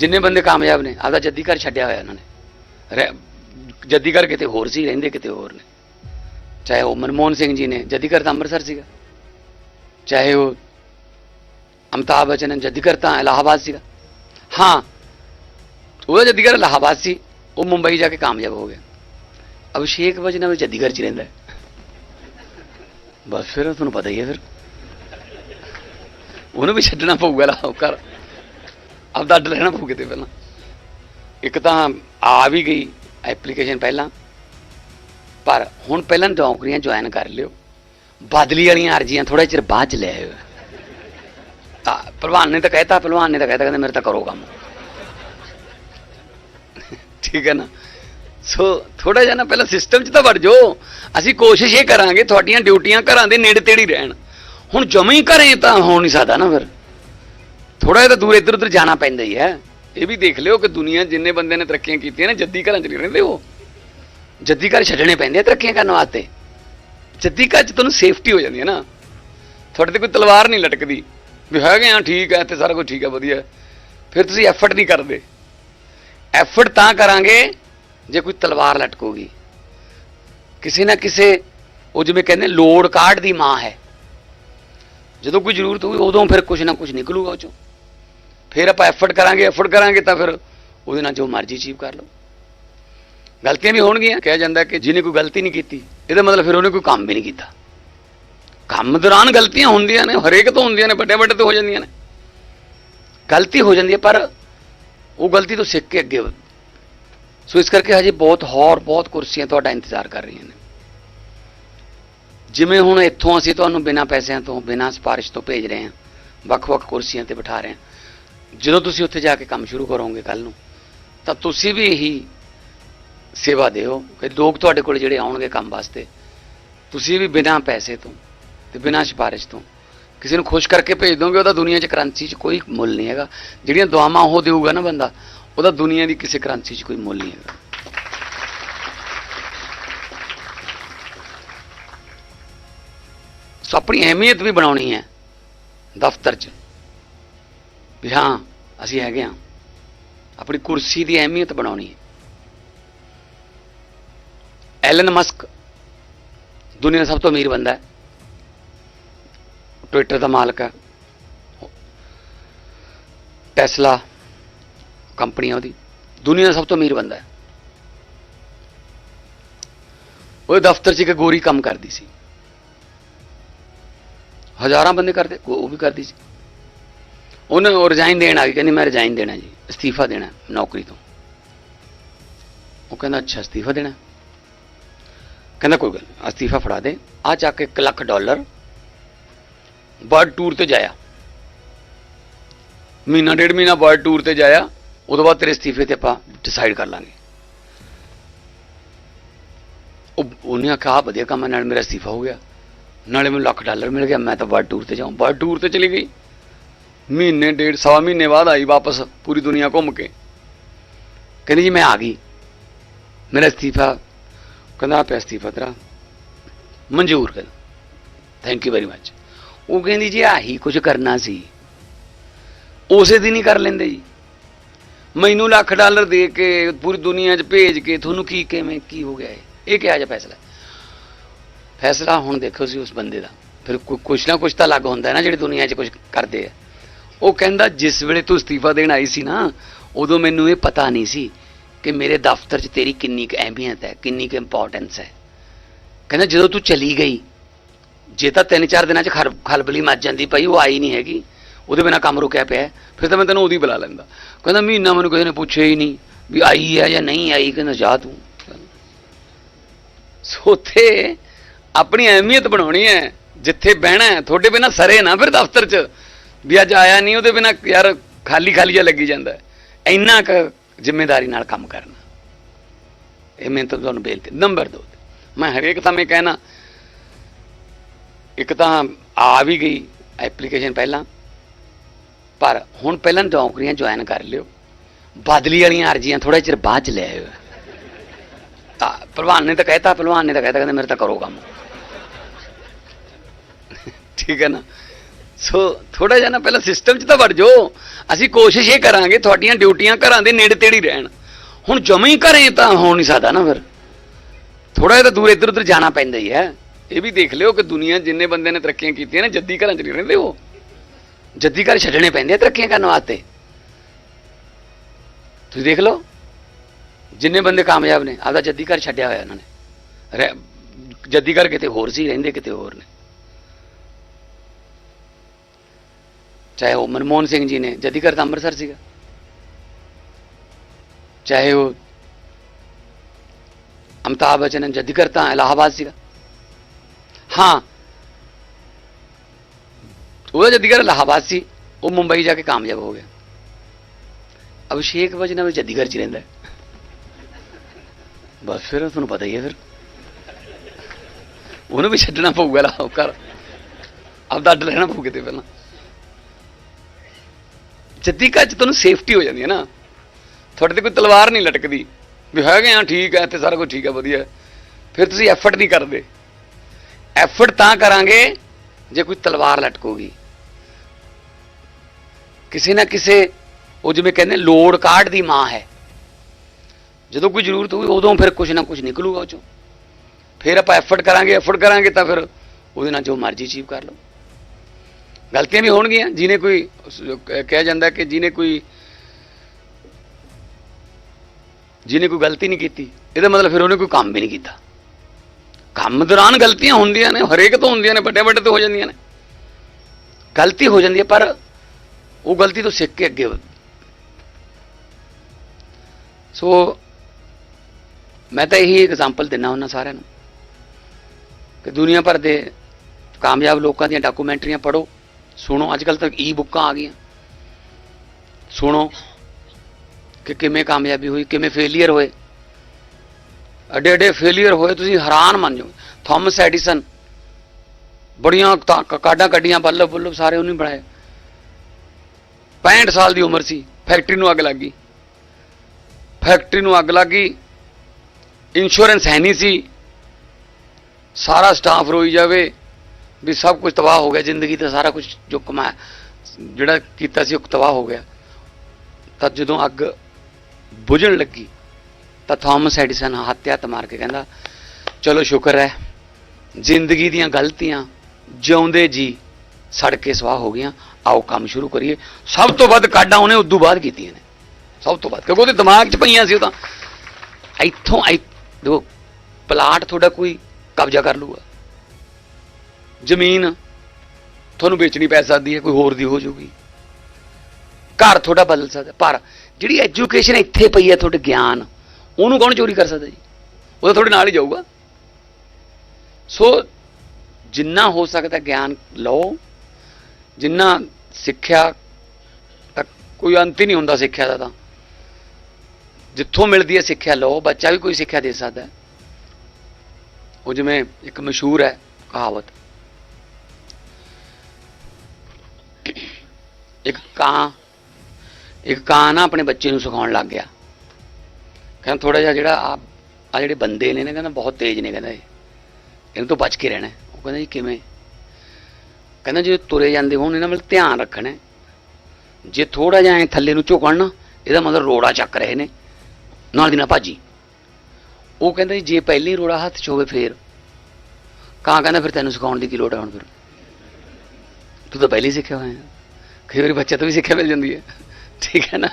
ਜਿੰਨੇ ਬੰਦੇ ਕਾਮਯਾਬ ਨੇ, ਆਪਦਾ ਜੱਦੀ ਘਰ ਛੱਡਿਆ ਹੋਇਆ ਉਹਨਾਂ ਨੇ। ਰਹਿ- ਜੱਦੀ ਘਰ ਕਿਤੇ ਹੋਰ ਸੀ, ਰਹਿੰਦੇ ਕਿਤੇ ਹੋਰ ਨੇ। ਚਾਹੇ ਉਹ ਮਨਮੋਹਨ ਸਿੰਘ ਜੀ ਨੇ, ਜੱਦੀ ਘਰ ਤਾਂ ਅੰਮ੍ਰਿਤਸਰ ਸੀਗਾ। ਚਾਹੇ ਉਹ ਅਮਿਤਾਭ ਬਚਨ ਜੱਦੀ ਘਰ ਤਾਂ ਇਲਾਹਾਬਾਦ ਸੀਗਾ। ਹਾਂ, ਉਹਦਾ ਜੱਦੀ ਘਰ ਇਲਾਹਾਬਾਦ ਸੀ, ਉਹ ਮੁੰਬਈ ਜਾ ਕੇ ਕਾਮਯਾਬ ਹੋ ਗਿਆ। ਅਭਿਸ਼ੇਕ ਬਚਨ ਵੀ ਜੱਦੀ ਘਰ ਚ ਰਹਿੰਦਾ ਬਸ ਫਿਰ ਤੁਹਾਨੂੰ ਪਤਾ ਹੀ ਹੈ ਫਿਰ। ਉਹਨੂੰ ਵੀ ਛੱਡਣਾ ਪਊਗਾ ਲਾ ਆਪਦਾ ਅੱਡ ਰਹਿਣਾ ਪਊ ਕਿਤੇ ਪਹਿਲਾਂ। ਇੱਕ ਤਾਂ ਆ ਵੀ ਗਈ ਐਪਲੀਕੇਸ਼ਨ ਪਹਿਲਾਂ, ਪਰ ਹੁਣ ਪਹਿਲਾਂ ਨੌਕਰੀਆਂ ਜੁਆਇਨ ਕਰ ਲਿਓ। ਬਦਲੀ ਵਾਲੀਆਂ ਅਰਜ਼ੀਆਂ ਥੋੜਾ ਚਿਰ ਬਾਅਦ ਚ ਲੈ ਆਇਓ। ਆ ਪਹਿਲਵਾਨ ਨੇ ਤਾਂ ਕਹਿਤਾ ਪਹਿਲਵਾਨ ਨੇ ਤਾਂ ਕਹਿਤਾ, ਕਹਿੰਦਾ ਮੇਰੇ ਤਾਂ ਕਰੋ ਕੰਮ। ਠੀਕ ਹੈ ਨਾ? ਸੋ ਥੋੜਾ ਜਿਹਾ ਨਾ ਪਹਿਲਾਂ ਸਿਸਟਮ 'ਚ ਤਾਂ ਵੜ ਜਾਓ। ਅਸੀਂ ਕੋਸ਼ਿਸ਼ ਇਹ ਕਰਾਂਗੇ, ਤੁਹਾਡੀਆਂ ਡਿਊਟੀਆਂ ਘਰਾਂ ਦੇ ਨੇੜੇ ਤੇੜੇ ਹੀ ਰਹਿਣ। ਹੁਣ ਜਮੇ ਹੀ ਘਰੇ ਤਾਂ ਹੋ ਨਹੀਂ ਸਕਦਾ ਨਾ ਫਿਰ। ਥੋੜਾ ਜਿਹਾ ਤਾਂ ਦੂਰ ਇੱਧਰ ਉੱਧਰ ਜਾਣਾ ਪੈਂਦਾ ਹੀ ਹੈ। ਇਹ ਵੀ ਦੇਖ ਲਿਓ ਕਿ ਦੁਨੀਆ ਜਿੰਨੇ ਬੰਦੇ ਨੇ ਤਰੱਕੀਆਂ ਕੀਤੀਆਂ ਨੇ, ਜੱਦੀ ਘਰਾਂ 'ਚ ਨਹੀਂ ਰਹਿੰਦੇ ਉਹ। ਜੱਦੀ ਘਰ ਛੱਡਣੇ ਪੈਂਦੇ ਆ ਤਰੱਕੀਆਂ ਕਰਨ ਵਾਸਤੇ। ਜੱਦੀ ਘਰ 'ਚ ਤੁਹਾਨੂੰ ਸੇਫਟੀ ਹੋ ਜਾਂਦੀ ਹੈ ਨਾ। ਤੁਹਾਡੇ ਤੇ ਕੋਈ ਤਲਵਾਰ ਨਹੀਂ ਲਟਕਦੀ ਵੀ ਹੈਗੇ ਆ, ਠੀਕ ਹੈ, ਇੱਥੇ ਸਾਰਾ ਕੁਝ ਠੀਕ ਹੈ, ਵਧੀਆ ਫਿਰ ਤੁਸੀਂ ਐਫਰਟ ਨਹੀਂ ਕਰਦੇ। ਐਫਰਟ ਤਾਂ ਕਰਾਂਗੇ ਜੇ ਕੋਈ ਤਲਵਾਰ ਲਟਕੂਗੀ। ਕਿਸੇ ਨਾ ਕਿਸੇ, ਉਹ ਜਿਵੇਂ ਕਹਿੰਦੇ ਲੋੜ ਕਾਰਡ ਦੀ ਮਾਂ ਹੈ। ਜਦੋਂ ਕੋਈ ਜ਼ਰੂਰਤ ਹੋਊਗੀ, ਉਦੋਂ ਫਿਰ ਕੁਝ ਨਾ ਕੁਝ ਨਿਕਲੂਗਾ ਉਹ ਚੋਂ। ਫਿਰ ਆਪਾਂ ਐਫਰਟ ਕਰਾਂਗੇ ਐਫਰਟ ਕਰਾਂਗੇ ਤਾਂ ਫਿਰ ਉਹਦੇ ਨਾਲ ਜੋ ਮਰਜ਼ੀ ਅਚੀਵ ਕਰ ਲਓ। ਗਲਤੀਆਂ ਵੀ ਹੋਣਗੀਆਂ, ਕਿਹਾ ਜਾਂਦਾ ਕਿ ਜਿਹਨੇ ਕੋਈ ਗਲਤੀ ਨਹੀਂ ਕੀਤੀ, ਇਹਦਾ ਮਤਲਬ ਫਿਰ ਉਹਨੇ ਕੋਈ ਕੰਮ ਵੀ ਨਹੀਂ ਕੀਤਾ। ਕੰਮ ਦੌਰਾਨ ਗਲਤੀਆਂ ਹੁੰਦੀਆਂ ਨੇ, ਹਰੇਕ ਤੋਂ ਹੁੰਦੀਆਂ ਨੇ, ਵੱਡੇ ਵੱਡੇ ਤੋਂ ਹੋ ਜਾਂਦੀਆਂ ਨੇ। ਗਲਤੀ ਹੋ ਜਾਂਦੀ ਹੈ, ਪਰ ਉਹ ਗਲਤੀ ਤੋਂ ਸਿੱਖ ਕੇ ਅੱਗੇ ਵਧ। ਸੋ ਇਸ ਕਰਕੇ ਹਜੇ ਬਹੁਤ ਹੋਰ, ਬਹੁਤ ਕੁਰਸੀਆਂ ਤੁਹਾਡਾ ਇੰਤਜ਼ਾਰ ਕਰ ਰਹੀਆਂ ਨੇ। ਜਿਵੇਂ ਹੁਣ ਇੱਥੋਂ ਅਸੀਂ ਤੁਹਾਨੂੰ ਬਿਨਾਂ ਪੈਸਿਆਂ ਤੋਂ, ਬਿਨਾਂ ਸਿਫਾਰਿਸ਼ ਤੋਂ ਭੇਜ ਰਹੇ ਹਾਂ, ਵੱਖ-ਵੱਖ ਕੁਰਸੀਆਂ ਤੇ ਬਿਠਾ ਰਹੇ ਹਾਂ। ਜਦੋਂ ਤੁਸੀਂ ਉੱਥੇ ਜਾ ਕੇ ਕੰਮ ਸ਼ੁਰੂ ਕਰੋਗੇ ਕੱਲ ਨੂੰ, ਤਾਂ ਤੁਸੀਂ ਵੀ ਇਹੀ ਸੇਵਾ ਦਿਓ ਕਿ ਲੋਕ ਤੁਹਾਡੇ ਕੋਲ ਜਿਹੜੇ ਆਉਣਗੇ ਕੰਮ ਵਾਸਤੇ, ਤੁਸੀਂ ਵੀ ਬਿਨਾਂ ਪੈਸੇ ਤੋਂ ਤੇ ਬਿਨਾਂ ਸਿਫਾਰਿਸ਼ ਤੋਂ ਕਿਸੇ ਨੂੰ ਖੁਸ਼ ਕਰਕੇ ਭੇਜ ਦੋਗੇ, ਉਹਦਾ ਦੁਨੀਆ 'ਚ ਕਰੰਸੀ 'ਚ ਕੋਈ ਮੁੱਲ ਨਹੀਂ ਹੈਗਾ। ਜਿਹੜੀਆਂ ਦੁਆਵਾਂ ਉਹ ਦੇਊਗਾ ਨਾ ਬੰਦਾ, ਉਹਦਾ ਦੁਨੀਆ ਦੀ ਕਿਸੇ ਕਰੰਸੀ 'ਚ ਕੋਈ ਮੁੱਲ ਨਹੀਂ ਹੈਗਾ। ਸੋ ਆਪਣੀ ਅਹਿਮੀਅਤ ਵੀ ਬਣਾਉਣੀ ਹੈ ਦਫ਼ਤਰ 'ਚ ਵੀ ਹਾਂ ਅਸੀਂ ਹੈਗੇ ਹਾਂ। ਆਪਣੀ ਕੁਰਸੀ ਦੀ ਅਹਿਮੀਅਤ ਬਣਾਉਣੀ ਹੈ। ਐਲਨ ਮਸਕ ਦੁਨੀਆ ਦਾ ਸਭ ਤੋਂ ਅਮੀਰ ਬੰਦਾ ਹੈ। ਟਵਿੱਟਰ ਦਾ ਮਾਲਕ ਹੈ। ਟੈਸਲਾ ਕੰਪਨੀ ਆ ਉਹਦੀ। ਦੁਨੀਆ ਦਾ ਸਭ ਤੋਂ ਅਮੀਰ ਬੰਦਾ ਹੈ। ਉਹ ਦਫ਼ਤਰ 'ਚ ਇੱਕ ਗੋਰੀ ਕੰਮ ਕਰਦੀ ਸੀ। ਹਜ਼ਾਰਾਂ ਬੰਦੇ ਕਰਦੇ, ਉਹ ਵੀ ਕਰਦੀ ਸੀ। ਉਹਨੇ ਉਹ ਰਿਜ਼ਾਈਨ ਦੇਣ ਆ ਗਈ, ਕਹਿੰਦੀ ਮੈਂ ਰਿਜ਼ਾਈਨ ਦੇਣਾ ਜੀ, ਅਸਤੀਫਾ ਦੇਣਾ ਨੌਕਰੀ ਤੋਂ। ਉਹ ਕਹਿੰਦਾ, ਅੱਛਾ, ਅਸਤੀਫਾ ਦੇਣਾ। ਕਹਿੰਦਾ, ਕੋਈ ਗੱਲ ਅਸਤੀਫਾ ਫੜਾ ਦੇ। ਆ ਚੱਕ ਕੇ 1 ਲੱਖ ਡਾਲਰ ਵਰਲਡ ਟੂਰ ਤੇ ਜਾਇਆ। ਮਹੀਨਾ, ਡੇਢ ਮਹੀਨਾ ਵਰਲਡ ਟੂਰ ਤੇ ਜਾਇਆ ਉਦੋਂ ਬਾਅਦ ਤੇਰੇ ਅਸਤੀਫੇ ਤੇ ਆਪਾਂ ਡਿਸਾਈਡ ਕਰ ਲਾਂਗੇ। ਉਹ, ਉਹਨੇ ਆਖਿਆ, ਆਹ ਵਧੀਆ ਕੰਮ ਹੈ ਨਾਲ ਮੇਰਾ ਅਸਤੀਫਾ ਹੋ ਗਿਆ। ਨਾਲੇ ਮੈਨੂੰ ਲੱਖ ਡਾਲਰ ਮਿਲ ਗਿਆ, ਮੈਂ ਤਾਂ ਵਰਲਡ ਟੂਰ ਤੇ ਜਾਉਂ ਬਰਡ ਟੂਰ ਤੇ ਚਲੀ ਗਈ। ਮਹੀਨੇ, ਡੇਢ, ਸਵਾ ਮਹੀਨੇ ਬਾਅਦ ਆਈ ਵਾਪਸ ਪੂਰੀ ਦੁਨੀਆ ਘੁੰਮ ਕੇ। ਕਹਿੰਦੀ ਜੀ, ਮੈਂ ਆ ਗਈ। ਮੇਰਾ ਅਸਤੀਫਾ, ਕਹਿੰਦਾ, ਆਹ ਅਸਤੀਫਾ ਤੇਰਾ। ਮਨਜ਼ੂਰ ਕਰ। ਥੈਂਕ ਯੂ ਵੈਰੀ ਮੱਚ ਉਹ ਕਹਿੰਦੀ ਜੀ, ਆਹੀ ਕੁਝ ਕਰਨਾ ਸੀ। ਉਸੇ ਦਿਨ ਹੀ ਕਰ ਲੈਂਦੇ ਜੀ। ਮੈਨੂੰ ਲੱਖ ਡਾਲਰ ਦੇ ਕੇ, ਪੂਰੀ ਦੁਨੀਆ 'ਚ ਭੇਜ ਕੇ, ਤੁਹਾਨੂੰ ਕੀ ਕਿਵੇਂ, ਕੀ ਹੋ ਗਿਆ ਇਹ? ਇਹ ਕਿਹਾ ਜਿਹਾ ਫੈਸਲਾ। ਫੈਸਲਾ ਹੁਣ ਦੇਖੋ ਸੀ ਉਸ ਬੰਦੇ ਦਾ। ਫਿਰ ਕੁ- ਕੁਛ ਨਾ ਕੁਛ ਤਾਂ ਲੱਗ ਹੁੰਦਾ ਨਾ, ਜਿਹੜੀ ਦੁਨੀਆ 'ਚ ਕੁਝ ਕਰਦੇ ਆ। ਉਹ ਕਹਿੰਦਾ, ਜਿਸ ਵੇਲੇ ਤੂੰ ਅਸਤੀਫਾ ਦੇਣ ਆਈ ਸੀ ਨਾ, ਉਦੋਂ ਮੈਨੂੰ ਇਹ ਪਤਾ ਨਹੀਂ ਸੀ ਕਿ ਮੇਰੇ ਦਫ਼ਤਰ 'ਚ ਤੇਰੀ ਕਿੰਨੀ ਕੁ ਅਹਿਮੀਅਤ ਹੈ, ਕਿੰਨੀ ਕੁ ਇੰਪੋਰਟੈਂਸ ਹੈ। ਕਹਿੰਦਾ, ਜਦੋਂ ਤੂੰ ਚਲੀ ਗਈ, ਜੇ ਤਾਂ ਤਿੰਨ ਚਾਰ ਦਿਨਾਂ 'ਚ ਖਰ- ਖਲਬਲੀ ਮੱਚ ਜਾਂਦੀ ਪਈ, ਉਹ ਆਈ ਨਹੀਂ ਹੈਗੀ, ਉਹਦੇ ਬਿਨਾ ਕੰਮ ਰੁਕਿਆ ਪਿਆ ਫਿਰ ਤਾਂ ਮੈਂ ਤੈਨੂੰ ਉਹਦੀ ਬੁਲਾ ਲੈਂਦਾ। ਕਹਿੰਦਾ, ਮਹੀਨਾ ਮੈਨੂੰ ਕਿਸੇ ਨੇ ਪੁੱਛਿਆ ਹੀ ਨਹੀਂ ਵੀ ਆਈ ਹੈ ਜਾਂ ਨਹੀਂ ਆਈ, ਕਹਿੰਦਾ, ਜਾ ਤੂੰ। ਸੋਥੇ ਆਪਣੀ ਅਹਿਮੀਅਤ ਬਣਾਉਣੀ ਹੈ, ਜਿੱਥੇ ਬਹਿਣਾ ਹੈ, ਤੁਹਾਡੇ ਬਿਨਾ ਸਰੇ ਨਾ ਫਿਰ ਦਫ਼ਤਰ 'ਚ। ਵੀ ਅੱਜ ਆਇਆ ਨਹੀਂ, ਉਹਦੇ ਬਿਨਾ ਯਾਰ ਖਾਲੀ ਖਾਲੀ ਜਿਹਾ ਲੱਗੀ ਜਾਂਦਾ। ਇੰਨਾ ਕੁ ਜ਼ਿੰਮੇਵਾਰੀ ਨਾਲ ਕੰਮ ਕਰਨਾ। ਇਹ ਮੈਂ ਤੁਹਾਨੂੰ ਬੇਨਤੀ ਨੰਬਰ 2 ਮੈਂ ਹਰੇਕ ਸਮੇਂ ਕਹਿਣਾ, ਇੱਕ ਤਾਂ ਆ ਵੀ ਗਈ ਐਪਲੀਕੇਸ਼ਨ ਪਹਿਲਾਂ, ਪਰ ਹੁਣ ਪਹਿਲਾਂ ਨੌਕਰੀਆਂ ਜੁਆਇਨ ਕਰ ਲਿਓ। ਬਦਲੀ ਵਾਲੀਆਂ ਅਰਜ਼ੀਆਂ ਥੋੜਾ ਚਿਰ ਬਾਅਦ ਚ ਲੈ ਆਇਓ। ਤਾਂ ਪਹਿਲਵਾਨ ਨੇ ਤਾਂ ਕਹਿਤਾ ਪਹਿਲਵਾਨ ਨੇ ਤਾਂ ਕਹਿਤਾ, ਕਹਿੰਦੇ, ਮੇਰੇ ਤਾਂ ਕਰੋ ਕੰਮ। ਠੀਕ ਹੈ ਨਾ? ਸੋ ਥੋੜਾ ਜਿਹਾ ਨਾ ਪਹਿਲਾਂ ਸਿਸਟਮ 'ਚ ਤਾਂ ਵੜ ਜਾਓ। ਅਸੀਂ ਕੋਸ਼ਿਸ਼ ਇਹ ਕਰਾਂਗੇ ਤੁਹਾਡੀਆਂ ਡਿਊਟੀਆਂ ਘਰਾਂ ਦੇ ਨੇੜੇ ਤੇੜੇ ਹੀ ਰਹਿਣ। ਹੁਣ ਜਮੇ ਹੀ ਘਰੇ ਤਾਂ ਹੋ ਨਹੀਂ ਸਕਦਾ ਨਾ ਫਿਰ। ਥੋੜਾ ਜਿਹਾ ਤਾਂ ਦੂਰ ਇੱਧਰ ਉੱਧਰ ਜਾਣਾ ਪੈਂਦਾ ਹੀ ਹੈ। ਇਹ ਵੀ ਦੇਖ ਲਿਓ ਕਿ ਦੁਨੀਆ ਜਿੰਨੇ ਬੰਦੇ ਨੇ ਤਰੱਕੀਆਂ ਕੀਤੀਆਂ ਨੇ, ਜੱਦੀ ਘਰਾਂ 'ਚ ਨਹੀਂ ਰਹਿੰਦੇ ਉਹ। ਜੱਦੀ ਘਰ ਛੱਡਣੇ ਪੈਂਦੇ ਆ ਤਰੱਕੀਆਂ ਕਰਨ ਵਾਸਤੇ। ਤੁਸੀਂ ਦੇਖ ਲਓ, ਜਿੰਨੇ ਬੰਦੇ ਕਾਮਯਾਬ ਨੇ, ਆਪਦਾ ਜੱਦੀ ਘਰ ਛੱਡਿਆ ਹੋਇਆ ਉਹਨਾਂ ਨੇ। ਰਹਿ- ਜੱਦੀ ਘਰ ਕਿਤੇ ਹੋਰ ਸੀ, ਰਹਿੰਦੇ ਕਿਤੇ ਹੋਰ ਨੇ। ਚਾਹੇ ਉਹ ਮਨਮੋਹਨ ਸਿੰਘ ਜੀ ਨੇ ਜੱਦੀ ਘਰ ਤਾਂ ਅੰਮ੍ਰਿਤਸਰ ਸੀਗਾ। ਚਾਹੇ ਉਹ ਅਮਿਤਾਭ ਬਚਨ ਨੇ ਜੱਦੀ ਘਰ ਤਾਂ ਇਲਾਹਾਬਾਦ ਸੀਗਾ। ਹਾਂ, ਉਹਦਾ ਜੱਦੀ ਇਲਾਹਾਬਾਦ ਸੀ, ਉਹ ਮੁੰਬਈ ਜਾ ਕੇ ਕਾਮਯਾਬ ਹੋ ਗਿਆ। ਅਭਿਸ਼ੇਕ ਬਚਨ ਵੀ ਜੱਦੀ ਚ ਰਹਿੰਦਾ। ਬਸ ਫਿਰ ਤੁਹਾਨੂੰ ਪਤਾ ਹੀ ਹੈ ਫਿਰ। ਉਹਨੂੰ ਵੀ ਛੱਡਣਾ ਪਊਗਾ ਲਾ ਘਰ। ਆਪਦਾ ਅੱਡ ਰਹਿਣਾ ਪਊ ਕਿਤੇ ਪਹਿਲਾਂ। ਜੱਦੀ ਘਰ ਚ ਤੁਹਾਨੂੰ ਸੇਫਟੀ ਹੋ ਜਾਂਦੀ ਹੈ ਨਾ। ਤੁਹਾਡੇ ਤੇ ਕੋਈ ਤਲਵਾਰ ਨਹੀਂ ਲਟਕਦੀ। ਵੀ ਹੈਗੇ ਆ ਠੀਕ ਹੈ, ਇੱਥੇ ਸਾਰਾ ਕੁਝ ਠੀਕ ਹੈ, ਵਧੀਆ ਫਿਰ ਤੁਸੀਂ ਐਫਰਟ ਨਹੀਂ ਕਰਦੇ। ਐਫਰਟ ਤਾਂ ਕਰਾਂਗੇ ਜੇ ਕੋਈ ਤਲਵਾਰ ਲਟਕੂਗੀ। ਕਿਸੇ ਨਾ ਕਿਸੇ, ਉਹ ਜਿਵੇਂ ਕਹਿੰਦੇ ਲੋੜ ਕਾਰਡ ਦੀ ਮਾਂ ਹੈ। ਜਦੋਂ ਕੋਈ ਜ਼ਰੂਰਤ ਹੋਈ ਉਦੋਂ ਫਿਰ ਕੁਝ ਨਾ ਕੁਝ ਨਿਕਲੂਗਾ ਉਹ ਚੋਂ। ਫਿਰ ਆਪਾਂ ਐਫਰਟ ਕਰਾਂਗੇ ਐਫਰਟ ਕਰਾਂਗੇ ਤਾਂ ਫਿਰ ਉਹਦੇ ਨਾਲ ਜੋ ਮਰਜ਼ੀ ਅਚੀਵ ਕਰ ਲਓ। ਗਲਤੀਆਂ ਵੀ ਹੋਣਗੀਆਂ, ਜਿਹਨੇ ਕੋਈ ਕਿਹਾ ਜਾਂਦਾ ਕਿ ਜਿਹਨੇ ਕੋਈ ਜਿਹਨੇ ਕੋਈ ਗਲਤੀ ਨਹੀਂ ਕੀਤੀ, ਇਹਦਾ ਮਤਲਬ ਫਿਰ ਉਹਨੇ ਕੋਈ ਕੰਮ ਵੀ ਨਹੀਂ ਕੀਤਾ। ਕੰਮ ਦੌਰਾਨ ਗਲਤੀਆਂ ਹੁੰਦੀਆਂ ਨੇ, ਹਰੇਕ ਤੋਂ ਹੁੰਦੀਆਂ ਨੇ ਵੱਡੇ ਵੱਡੇ ਤੋਂ ਹੋ ਜਾਂਦੀਆਂ ਨੇ। ਗਲਤੀ ਹੋ ਜਾਂਦੀ ਹੈ, ਪਰ ਉਹ ਗਲਤੀ ਤੋਂ ਸਿੱਖ ਕੇ ਅੱਗੇ ਵਧ। ਸੋ ਮੈਂ ਤਾਂ ਇਹੀ ਐਗਜ਼ਾਮਪਲ ਦਿੰਦਾ ਹੁੰਦਾ ਸਾਰਿਆਂ ਨੂੰ ਕਿ ਦੁਨੀਆ ਭਰ ਦੇ ਕਾਮਯਾਬ ਲੋਕਾਂ ਦੀਆਂ ਡਾਕੂਮੈਂਟਰੀਆਂ ਪੜ੍ਹੋ ਸੁਣੋ ਅੱਜ ਕੱਲ ਤਾਂ ਈ ਬੁੱਕਾਂ ਆ ਗਈਆਂ। ਸੁਣੋ ਕਿ ਕਿਵੇਂ ਕਾਮਯਾਬੀ ਹੋਈ, ਕਿਵੇਂ ਫੇਲਿਅਰ ਹੋਏ। ਅੱਡੇ ਅੱਡੇ ਫੇਲਿਅਰ ਹੋਏ, ਤੁਸੀਂ ਹੈਰਾਨ ਮੰਨ ਜਾਓ। ਥਾਮਸ ਐਡੀਸਨ ਬੜੀਆਂ ਤਾਂ ਕਾਢਾਂ ਕੱਢੀਆਂ, ਬੱਲਬ ਬੁੱਲਬ ਸਾਰੇ ਉਹਨੇ ਬਣਾਏ। 65 ਸਾਲ ਦੀ ਉਮਰ ਸੀ, ਫੈਕਟਰੀ ਨੂੰ ਅੱਗ ਲੱਗ। ਗਈ ਫੈਕਟਰੀ ਨੂੰ ਅੱਗ ਲੱਗ ਗਈ ਇੰਸ਼ੋਰੈਂਸ ਹੈ ਨਹੀਂ ਸੀ। ਸਾਰਾ ਸਟਾਫ ਰੋਈ ਜਾਵੇ। ਵੀ ਸਭ ਕੁਝ ਤਬਾਹ ਹੋ ਗਿਆ, ਜ਼ਿੰਦਗੀ ਦਾ ਸਾਰਾ ਕੁਝ ਜੋ ਕਮਾਇਆ ਜਿਹੜਾ ਕੀਤਾ ਸੀ ਉਹ ਤਬਾਹ ਹੋ ਗਿਆ। ਤਾਂ ਜਦੋਂ ਅੱਗ ਬੁਝਣ ਲੱਗੀ, ਤਾਂ ਥਾਮਸ ਐਡੀਸਨ ਹੱਥ ਹੱਥ ਮਾਰ ਕੇ ਕਹਿੰਦਾ, ਚਲੋ ਸ਼ੁਕਰ ਹੈ, ਜ਼ਿੰਦਗੀ ਦੀਆਂ ਗਲਤੀਆਂ ਜਿਉਂਦੇ ਜੀ ਸੜ ਕੇ ਸਵਾਹ ਹੋ ਗਈਆਂ, ਆਓ ਕੰਮ ਸ਼ੁਰੂ ਕਰੀਏ। ਸਭ ਤੋਂ ਵੱਧ ਕਾਢਾਂ ਉਹਨੇ ਉਦੋਂ ਬਾਅਦ ਕੀਤੀਆਂ ਨੇ। ਸਭ ਤੋਂ ਵੱਧ, ਕਿਉਂਕਿ ਉਹਦੇ ਦਿਮਾਗ 'ਚ ਪਈਆਂ ਸੀ ਉਹ ਤਾਂ। ਇੱਥੋਂ ਇ- ਦੇਖੋ, ਪਲਾਟ ਤੁਹਾਡਾ ਕੋਈ ਕਬਜ਼ਾ ਕਰ ਲੂਗਾ ਜ਼ਮੀਨ ਤੁਹਾਨੂੰ ਵੇਚਣੀ ਪੈ ਸਕਦੀ ਹੈ, ਕੋਈ ਹੋਰ ਦੀ ਹੋ ਜਾਊਗੀ। ਘਰ ਤੁਹਾਡਾ ਬਦਲ ਸਕਦਾ, ਪਰ ਜਿਹੜੀ ਐਜੂਕੇਸ਼ਨ ਇੱਥੇ ਪਈ ਹੈ ਤੁਹਾਡੇ ਗਿਆਨ, ਉਹਨੂੰ ਕੌਣ ਚੋਰੀ ਕਰ ਸਕਦਾ ਜੀ? ਉਹ ਤਾਂ ਤੁਹਾਡੇ ਨਾਲ ਹੀ ਜਾਊਗਾ। ਸੋ ਜਿੰਨਾ ਹੋ ਸਕਦਾ ਗਿਆਨ ਲਓ, ਜਿੰਨਾ ਸਿੱਖਿਆ ਤੱਕ ਕੋਈ ਅੰਤ ਹੀ ਨਹੀਂ ਹੁੰਦਾ ਸਿੱਖਿਆ ਦਾ ਤਾਂ। ਜਿੱਥੋਂ ਮਿਲਦੀ ਹੈ ਸਿੱਖਿਆ ਲਓ, ਬੱਚਾ ਵੀ ਕੋਈ ਸਿੱਖਿਆ ਦੇ ਸਕਦਾ। ਉਹ ਜਿਵੇਂ ਇੱਕ ਮਸ਼ਹੂਰ ਹੈ ਕਹਾਵਤ ਇੱਕ ਕਾਂ ਇੱਕ ਕਾਂ ਨਾ ਆਪਣੇ ਬੱਚੇ ਨੂੰ ਸਿਖਾਉਣ ਲੱਗ ਗਿਆ। ਕਹਿੰਦਾ ਥੋੜਾ ਜਿਹਾ ਜਿਹੜਾ ਆ ਆ ਜਿਹੜੇ ਬੰਦੇ ਨੇ ਨਾ, ਕਹਿੰਦਾ ਬਹੁਤ ਤੇਜ਼ ਨੇ ਕਹਿੰਦਾ ਇਹ। ਇਹਨਾਂ ਤੋਂ ਬਚ ਕੇ ਰਹਿਣਾ ਉਹ ਕਹਿੰਦਾ ਜੀ ਕਿਵੇਂ? ਕਹਿੰਦਾ ਜੇ ਤੁਰੇ ਜਾਂਦੇ ਹੋਣ, ਇਹਨਾਂ ਵੱਲ ਧਿਆਨ ਰੱਖਣਾ ਜੇ ਥੋੜਾ ਜਿਹਾ ਐ ਥੱਲੇ ਨੂੰ ਝੁਕਣ ਨਾ, ਇਹਦਾ ਮਤਲਬ ਰੋੜਾ ਚੱਕ ਰਹੇ ਨੇ। ਨਾਲ ਦੀ ਨਾ ਭਾਜੀ ਉਹ ਕਹਿੰਦਾ ਜੀ, ਜੇ ਪਹਿਲੀ ਰੋੜਾ ਹੱਥ 'ਚ ਹੋਵੇ ਫੇਰ। ਕਾਂ ਕਹਿੰਦਾ, ਫਿਰ ਤੈਨੂੰ ਸਿਖਾਉਣ ਦੀ ਕੀ ਲੋੜ ਹੈ ਹੁਣ ਫਿਰ? ਤੂੰ ਤਾਂ ਪਹਿਲੀ ਸਿੱਖਿਆ ਹੋਇਆ। ਕਈ ਵਾਰੀ ਬੱਚੇ ਤੋਂ ਵੀ ਸਿੱਖਿਆ ਮਿਲ ਜਾਂਦੀ ਹੈ। ਠੀਕ ਹੈ ਨਾ?